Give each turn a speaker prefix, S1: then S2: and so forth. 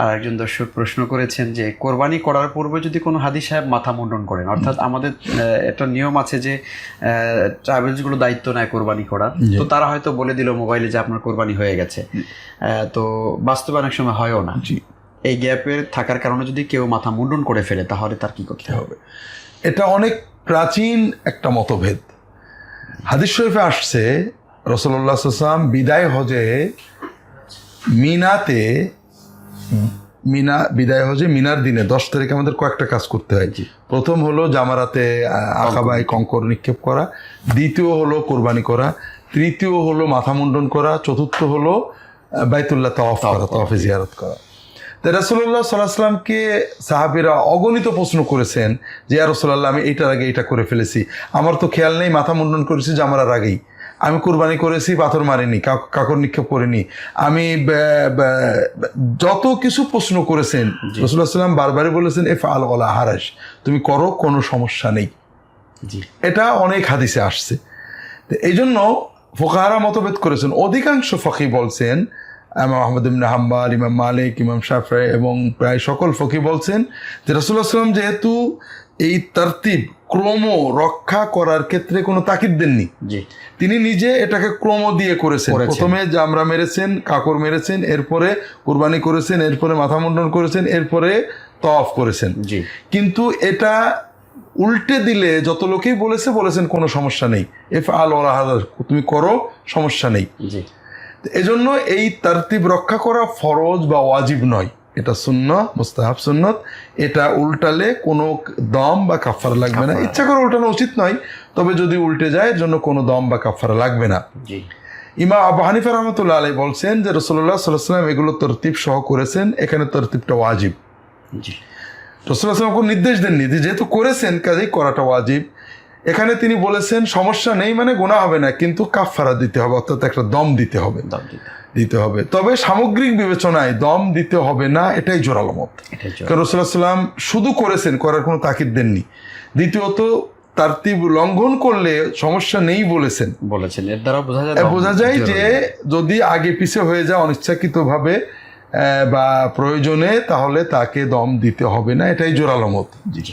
S1: আর একজন দর্শক প্রশ্ন করেছেন যে কোরবানি করার পূর্বে যদি কোনো হাদি সাহেব মাথা মুন্ডন করেন? অর্থাৎ আমাদের একটা নিয়ম আছে যে ট্রাভেলসগুলো দায়িত্ব নেয় কোরবানি করা।
S2: জি।
S1: তো তারা হয়তো বলে দিল মোবাইলে যে আপনার কোরবানি হয়ে গেছে। তো বাস্তবে অনেক সময় হয়ও না। এই গ্যাপের থাকার কারণে যদি কেউ মাথা মুন্ডন করে ফেলে তাহলে তার কি করতে হবে?
S2: এটা অনেক প্রাচীন একটা মতভেদ। হাদিস শরীফে আসছে রসল্লাহ সাল্লাম বিদায় হজে মিনাতে মিনা বিদায় হজে মিনার দিনে দশ তারিখে আমাদের কয়েকটা কাজ করতে হয়। প্রথম হলো জামারাতে আহ, কঙ্কর নিক্ষেপ করা। দ্বিতীয় হলো কোরবানি করা। তৃতীয় হলো মাথা মুন্ডন করা। চতুর্থ হলো বাইতুল্লাহ তওয়াফ করা তওয়াফে জিয়ারত করা। তো রাসুল্লাহ সাল্লাহামকে সাহাবিরা অগণিত প্রশ্ন করেছেন যে আর রসুল্লাহ আমি এইটার আগে এটা করে ফেলেছি। আমার তো খেয়াল নেই মাথা মুন্ডন করেছি জামারার আগেই। আমি কুরবানি করেছি পাথর মারিনি কাক- কাকর নিক্ষেপ করিনি। আমি যত কিছু প্রশ্ন করেছেন রসুল্লাহ সাল্লাম বারবারই বলেছেন এফ আল ওলা হারাস তুমি করো কোনো সমস্যা নেই।
S1: জি।
S2: এটা অনেক হাদিসে আসছে। এই জন্য ফোকাহারা মতভেদ করেছেন। অধিকাংশ ফকি বলছেন ইমাম আহমদ ইবনে হাম্বাল ইমাম মালিক ইমাম শাফে এবং প্রায় সকল ফকি বলছেন যে রসুল্লাহ সাল্লাম যেহেতু এই তারতিব ক্রম রক্ষা করার ক্ষেত্রে কোনো তাকিদ দেননি।
S1: জি।
S2: তিনি নিজে এটাকে ক্রম দিয়ে করেছেন। প্রথমে জামরা মেরেছেন কাকর মেরেছেন এরপরে কুরবানি করেছেন এরপরে মাথা মুন্ডন করেছেন এরপরে তফ করেছেন।
S1: জি।
S2: কিন্তু এটা উল্টে দিলে যত লোকেই বলেছে বলেছেন কোনো সমস্যা নেই। এফ আল ওরা তুমি করো সমস্যা নেই।
S1: জি।
S2: এজন্য এই তারতিব রক্ষা করা ফরজ বা ওয়াজিব নয়। এটা শূন্য মুস্তাহাব সুন্নত এটা উল্টালে কোনো দম বা কাফারা লাগবে না। ইচ্ছা করে উল্টানো উচিত নয় তবে যদি উল্টে যায় এর জন্য কোনো দম বা কাফারা লাগবে না। ইমা আবু হানিফা রহমতুল্লাহ আলাই বলছেন যে রসল্লাহ সাল্লাম এগুলো তরতিব সহ করেছেন এখানে তরতিবটা ওয়াজিব।
S1: জি।
S2: রসুল্লাহ সাল্লাম কোনো নির্দেশ দেননি যেহেতু করেছেন কাজেই করাটা ওয়াজিব। এখানে তিনি বলেছেন সমস্যা নেই মানে গোনা হবে না কিন্তু কাফারা দিতে হবে অর্থাৎ একটা দম দিতে হবে।
S1: দাম দিতে
S2: দিতে হবে। তবে সামগ্রিক বিবেচনায় দম দিতে হবে না এটাই জোরালো মত।
S1: এটাই জন্য।
S2: কারণ রসুল্লাহ সাল্লাম শুধু করেছেন করার কোনো তাকিদ দেননি। দ্বিতীয়ত তারতিব লঙ্ঘন করলে সমস্যা নেই বলেছেন।
S1: বলেছেন। এর দ্বারা বোঝা যায়
S2: বোঝা যায় যে যদি আগে পিছে হয়ে যায় অনিচ্ছাকৃতভাবে বা প্রয়োজনে তাহলে তাকে দম দিতে হবে না এটাই জোরালো মত।
S1: জি।